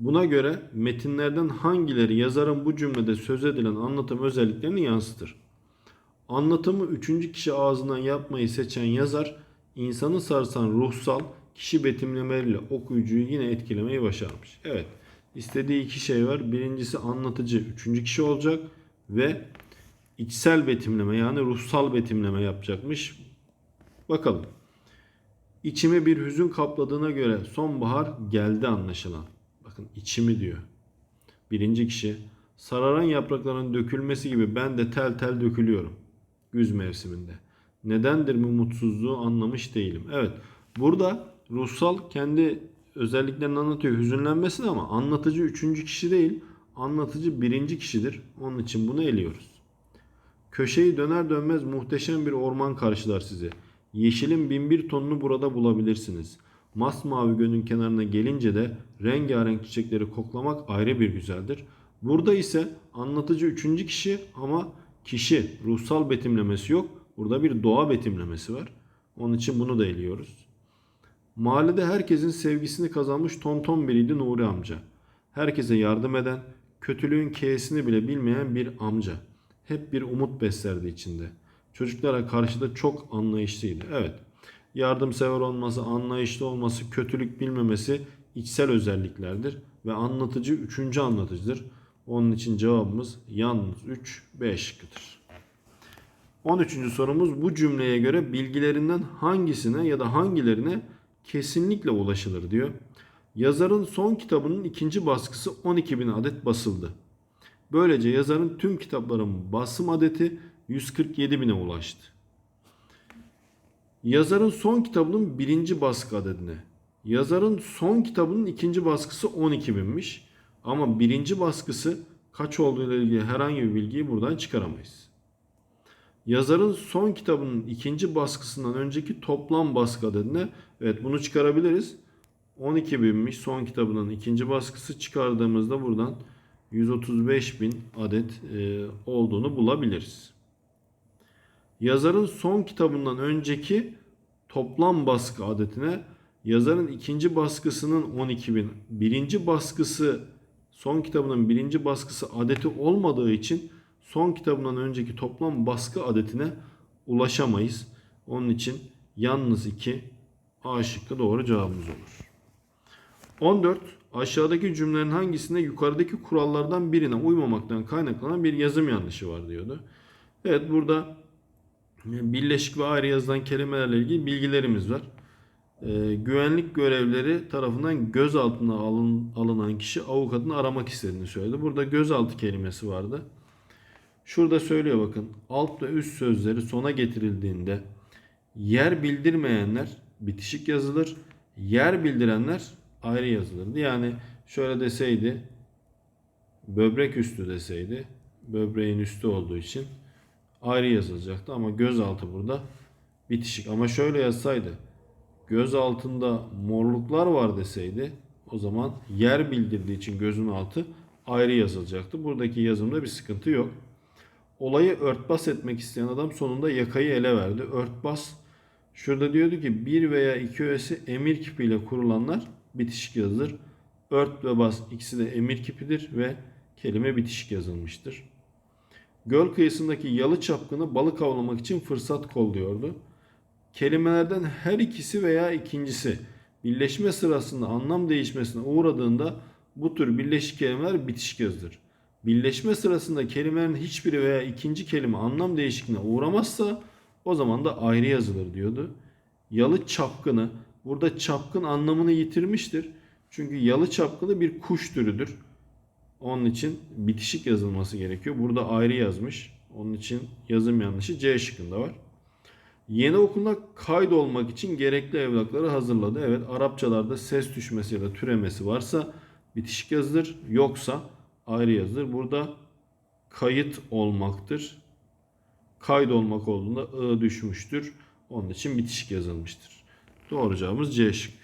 Buna göre metinlerden hangileri yazarın bu cümlede söz edilen anlatım özelliklerini yansıtır? Anlatımı üçüncü kişi ağzından yapmayı seçen yazar, insanı sarsan ruhsal kişi betimlemeleriyle okuyucuyu yine etkilemeyi başarmış. Evet, istediği iki şey var. Birincisi anlatıcı üçüncü kişi olacak ve içsel betimleme yani ruhsal betimleme yapacakmış. Bakalım. İçime bir hüzün kapladığına göre sonbahar geldi anlaşılan. Bakın içimi diyor. Birinci kişi. Sararan yaprakların dökülmesi gibi ben de tel tel dökülüyorum. Güz mevsiminde. Nedendir bu mutsuzluğu anlamış değilim. Evet. Burada ruhsal kendi özelliklerini anlatıyor. Hüzünlenmesini ama anlatıcı üçüncü kişi değil. Anlatıcı birinci kişidir. Onun için bunu eliyoruz. Köşeyi döner dönmez muhteşem bir orman karşılar sizi. Yeşilin binbir tonunu burada bulabilirsiniz. Masmavi gölün kenarına gelince de rengarenk çiçekleri koklamak ayrı bir güzeldir. Burada ise anlatıcı üçüncü kişi ama kişi ruhsal betimlemesi yok. Burada bir doğa betimlemesi var. Onun için bunu da eliyoruz. Mahallede herkesin sevgisini kazanmış tonton biriydi Nuri amca. Herkese yardım eden, kötülüğün K'sini bile bilmeyen bir amca. Hep bir umut beslerdi içinde. Çocuklara karşı da çok anlayışlıydı. Evet, yardımsever olması, anlayışlı olması, kötülük bilmemesi içsel özelliklerdir. Ve anlatıcı üçüncü anlatıcıdır. Onun için cevabımız yalnız 3, 5 şıkkıdır. 13. sorumuz bu cümleye göre bilgilerinden hangisine ya da hangilerine kesinlikle ulaşılır diyor. Yazarın son kitabının ikinci baskısı 12 bin adet basıldı. Böylece yazarın tüm kitapların basım adeti 147 bine ulaştı. Yazarın son kitabının birinci baskı adedine. Yazarın son kitabının ikinci baskısı 12 binmiş. Ama birinci baskısı kaç olduğu ile ilgili herhangi bir bilgiyi buradan çıkaramayız. Yazarın son kitabının ikinci baskısından önceki toplam baskı adedine evet bunu çıkarabiliriz. 12 binmiş son kitabının ikinci baskısı çıkardığımızda buradan 135 bin adet e, olduğunu bulabiliriz. Yazarın son kitabından önceki toplam baskı adetine yazarın ikinci baskısının 12 bin, birinci baskısı son kitabının birinci baskısı adeti olmadığı için son kitabından önceki toplam baskı adetine ulaşamayız. Onun için yalnız 2 A şıkkı doğru cevabımız olur. 14. Aşağıdaki cümlelerin hangisinde yukarıdaki kurallardan birine uymamaktan kaynaklanan bir yazım yanlışı var diyordu. Evet burada birleşik ve ayrı yazılan kelimelerle ilgili bilgilerimiz var. Ee, güvenlik görevleri tarafından gözaltına alın, alınan kişi avukatını aramak istediğini söyledi. Burada gözaltı kelimesi vardı. Şurada söylüyor bakın. Alt ve üst sözleri sona getirildiğinde yer bildirmeyenler bitişik yazılır. Yer bildirenler ayrı yazılırdı. Yani şöyle deseydi böbrek üstü deseydi böbreğin üstü olduğu için ayrı yazılacaktı ama gözaltı burada bitişik. Ama şöyle yazsaydı göz altında morluklar var deseydi o zaman yer bildirdiği için gözün altı ayrı yazılacaktı. Buradaki yazımda bir sıkıntı yok. Olayı örtbas etmek isteyen adam sonunda yakayı ele verdi. Örtbas şurada diyordu ki bir veya iki öğesi emir kipiyle kurulanlar bitişik yazılır. Ört ve bas ikisi de emir kipidir ve kelime bitişik yazılmıştır. Göl kıyısındaki yalı çapkını balık avlamak için fırsat kolluyordu. Kelimelerden her ikisi veya ikincisi birleşme sırasında anlam değişmesine uğradığında bu tür birleşik kelimeler bitişik yazılır. Birleşme sırasında kelimelerin hiçbiri veya ikinci kelime anlam değişikliğine uğramazsa o zaman da ayrı yazılır diyordu. Yalı çapkını burada çapkın anlamını yitirmiştir. Çünkü yalı çapkını bir kuş türüdür. Onun için bitişik yazılması gerekiyor. Burada ayrı yazmış. Onun için yazım yanlışı C şıkkında var. Yeni okuluna kaydolmak için gerekli evrakları hazırladı. Evet Arapçalarda ses düşmesi ya da türemesi varsa bitişik yazılır. Yoksa ayrı yazılır. Burada kayıt olmaktır. Kaydolmak olduğunda ı düşmüştür. Onun için bitişik yazılmıştır. Doğru cevabımız C şıkkı.